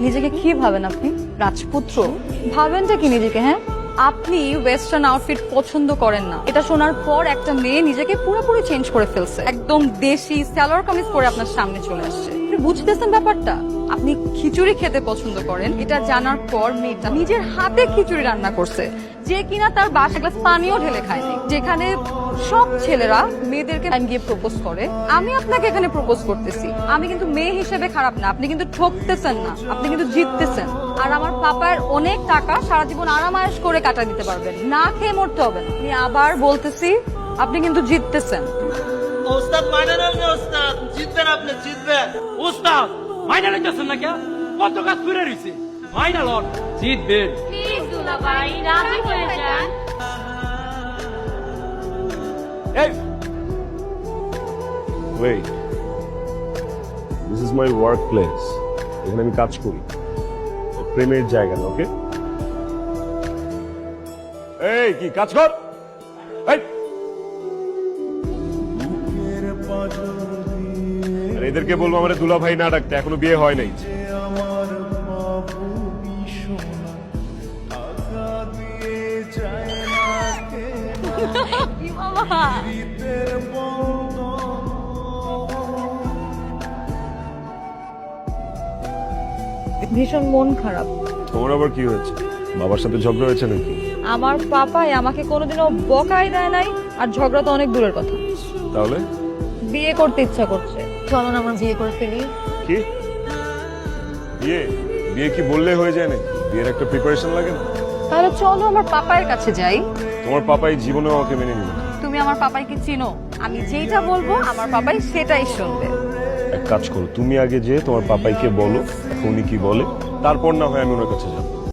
নিজেকে কি ভাবেন আপনি? রাজপুত্র। ভাবেনটা কি নিজেকে হ্যাঁ? আপনি ওয়েস্টার্ন আউটফিট পছন্দ করেন না। এটা শোনার পর একটা মেয়ে নিজেকে পুরোপুরি চেঞ্জ করে ফেলছে। একদম দেশি স্যালোয়ার কামিজ পরে আপনার সামনে চলে আসছে। বুঝতেছেন ব্যাপারটা? আপনি খিচুড়ি খেতে পছন্দ করেন, এটা জানার পর মেয়েটা নিজের হাতে খিচুড়ি রান্না করছে, যে কিনা তার বাসা গ্লাস পানিও ঢেলে খায়নি। যেখানে সব ছেলেরা মেয়েদেরকে টাইম গিয়ে প্রপোজ করে, আমি আপনাকে এখানে প্রপোজ করতেছি। আমি কিন্তু মেয়ে হিসেবে খারাপ না, আপনি কিন্তু ঠকতেছেন না, আপনি কিন্তু জিততেছেন। আর আমার পাপার অনেক টাকা সারা জীবন আরামায়েশ করে কাটা দিতে পারবেন, না খেয়ে মরতে হবে না। আমি আবার বলতেছি, আপনি কিন্তু জিততেছেন। ওস্তাদ নেন না ওস্তাদ, জিতবেন আপনি, জিতবেন। উস্তাদ মাইনা লইতেছেন না কে কত কাজ করে রইছে মাইনা লট জিতবেন প্লিজ দুলাভাই রাজি হয়ে যান। এই। Wait this is my workplace এখানে আমি কাজ করি। প্রেমের জায়গা না ওকে এই কি কাজ কর? এই। এদেরকে বলব আমার দুলা ভাই না ডাকতে এখনও বিয়ে হয় নাই। ভীষণ মন খারাপ। তোমার আবার কি হয়েছে? বাবার সাথে ঝগড়া হয়েছে নাকি? আমার পাপাই আমাকে কোনোদিনও বকাই দেয় নাই আর ঝগড়া তো অনেক দূরের কথা। তাহলে? বিয়ে করতে ইচ্ছা করছে। চলো না আমরা বিয়ে করে ফেলি। কি? বিয়ে? বিয়ে কি বললে হয়ে যায় না বিয়ের একটা প্রিপারেশন লাগে না? তাহলে চলো আমার পাপায়ের কাছে যাই। তোমার পাপাই জীবনেও আমাকে মেনে নিবে। তুমি আমার পাপাইকে চিনো। আমি যেটা বলব আমার পাপাই সেটাই শুনবে। এক কাজ করো তুমি আগে যে তোমার পাপাইকে বলো উনি কি বলে তারপর না হয় আমি ওনার কাছে যাব।